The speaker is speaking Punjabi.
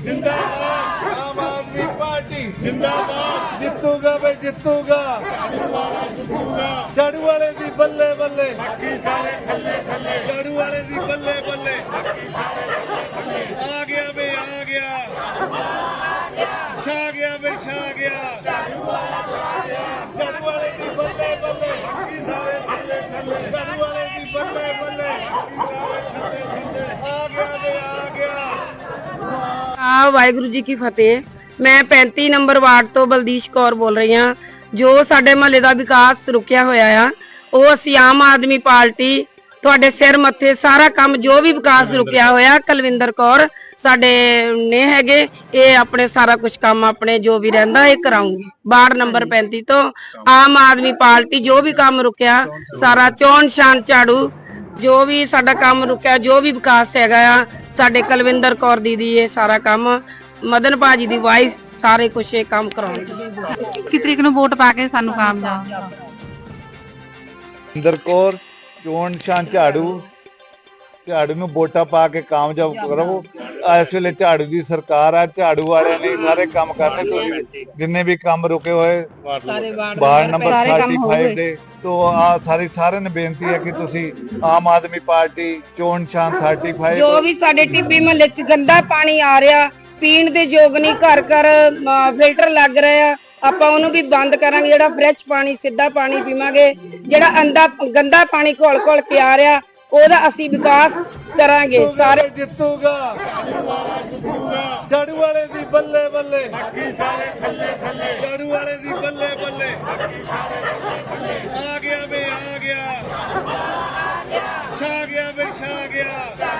ਜਿੰਦਾਬਾਦ ਆਮ ਆਦਮੀ ਪਾਰਟੀ ਜਿੰਦਾਬਾਦ ਜਿੱਤੂਗਾ ਬਈ ਜਿੱਤੂਗਾ ਝਾੜੂ ਵਾਲੇ ਦੀ ਬੱਲੇ ਬੱਲੇ ਬਾਕੀ ਸਾਰੇ ਥੱਲੇ ਥੱਲੇ ਝਾੜੂ ਵਾਲੇ ਦੀ ਬੱਲੇ ਬੱਲੇ ਬਾਕੀ ਸਾਰੇ ਥੱਲੇ ਥੱਲੇ ਆ ਵਾਹਿਗੁਰੂ ਜੀ ਕੀ ਫਤਿਹ। ਮੈਂ 35 ਨੰਬਰ ਵਾਰਡ ਤੋਂ ਬਲਦੀਸ਼ ਕੌਰ ਬੋਲ ਰਹੀ ਹਾਂ ਜੋ ਸਾਡੇ ਮਹੱਲੇ ਦਾ ਵਿਕਾਸ ਰੁਕਿਆ ਹੋਇਆ ਆ। ਉਹ ਅਸੀਂ ਆਮ ਆਦਮੀ ਪਾਰਟੀ ਤੁਹਾਡੇ ਸਿਰ ਮੱਥੇ ਸਾਰਾ ਕੰਮ ਜੋ ਵੀ ਵਿਕਾਸ ਰੁਕਿਆ ਹੋਇਆ ਕੁਲਵਿੰਦਰ ਕੌਰ ਸਾਡੇ ਨੇ ਹੈਗੇ। ਇਹ ਆਪਣੇ ਸਾਰਾ ਕੁਝ ਕੰਮ ਆਪਣੇ ਜੋ ਵੀ ਰਹਿੰਦਾ ਇਹ ਕਰਾਉਂਗੀ। ਵਾਰਡ ਨੰਬਰ 35 ਤੋਂ ਆਮ ਆਦਮੀ ਪਾਰਟੀ ਜੋ ਵੀ ਕੰਮ ਰੁਕਿਆ ਸਾਰਾ ਚੋਣ ਸ਼ਾਨ ਝਾੜੂ ਜੋ ਵੀ ਸਾਡਾ ਕੰਮ ਰੁਕਿਆ ਜੋ ਵੀ ਵਿਕਾਸ ਹੈਗਾ ਆ ਸਾਡੇ ਕੁਲਵਿੰਦਰ ਕੌਰ ਦੀਦੀ ਇਹ ਸਾਰਾ ਕੰਮ ਮਦਨ ਭਾਜੀ ਦੀ ਵਾਈਫ ਸਾਰੇ ਕੁਛ ਇਹ ਕੰਮ ਕਰਾਉਂਦੀ ਕਿ ਤਰੀਕ ਨੂੰ ਵੋਟ ਪਾ ਕੇ ਸਾਨੂੰ ਕਾਮਯਾਬ ਇੰਦਰ ਕੌਰ ਚੋਣ ਸ਼ਾਨ ਝਾੜੂ। ਝਾੜੂ ਨੂੰ ਵੋਟਾਂ ਪਾ ਕੇ ਕਾਮਯਾਬ ਕਰੋ। ਇਸ ਵੇਲੇ ਝਾੜੂ ਦੀ ਸਰਕਾਰ ਆ ਝਾੜੂ ਵਾਲਿਆਂ ਨੇ ਸਾਰੇ ਕੰਮ ਕਰਨੇ। ਤੁਸੀਂ ਜਿੰਨੇ ਵੀ ਕੰਮ ਰੁਕੇ ਹੋਏ ਵਾਰਡ ਨੰਬਰ ਸਾਰੇ ਕੰਮ ਹੋ 35 ਗਏ। ਦੇ। ਤੋਂ ਆ ਸਾਰੀ ਸਾਰਿਆਂ ਨੂੰ ਬੇਨਤੀ ਹੈ ਕਿ ਤੁਸੀਂ ਆਮ ਆਦਮੀ ਪਾਰਟੀ ਚੋਣ ਸ਼ਾਨ 35 ਜੋ ਵੀ ਸਾਡੇ ਟਿੱਬੀ ਮਹੱਲੇ 'ਚ ਗੰਦਾ ਪਾਣੀ ਆ ਰਿਹਾ ਪੀਣ ਦੇ ਯੋਗ ਨਹੀਂ ਘਰ ਘਰ ਫਿਲਟਰ ਲੱਗ ਰਹੇ ਆ ਆਪਾਂ ਉਹਨੂੰ ਵੀ ਬੰਦ ਕਰਾਂਗੇ ਜਿਹੜਾ ਫਰੈਸ਼ ਪਾਣੀ ਸਿੱਧਾ ਪਾਣੀ ਪੀਵਾਂਗੇ ਜਿਹੜਾ ਅੰਦਾ ਗੰਦਾ ਪਾਣੀ ਘੋਲ ਘੋਲ ਕੇ ਆ ਰਿਹਾ ਉਹਦਾ ਅਸੀਂ ਵਿਕਾਸ ਕਰਾਂਗੇ। ਸਾਰੇ ਜਿੱਤੂਗਾ। ਝਾੜੂ ਵਾਲੇ ਦੀ ਬੱਲੇ ਬੱਲੇ। ਬਾਕੀ ਸਾਰੇ ਥੱਲੇ ਥੱਲੇ। ਝਾੜੂ ਵਾਲੇ ਦੀ ਬੱਲੇ ਬੱਲੇ। ਵਿਰਸਾ ਗਿਆ।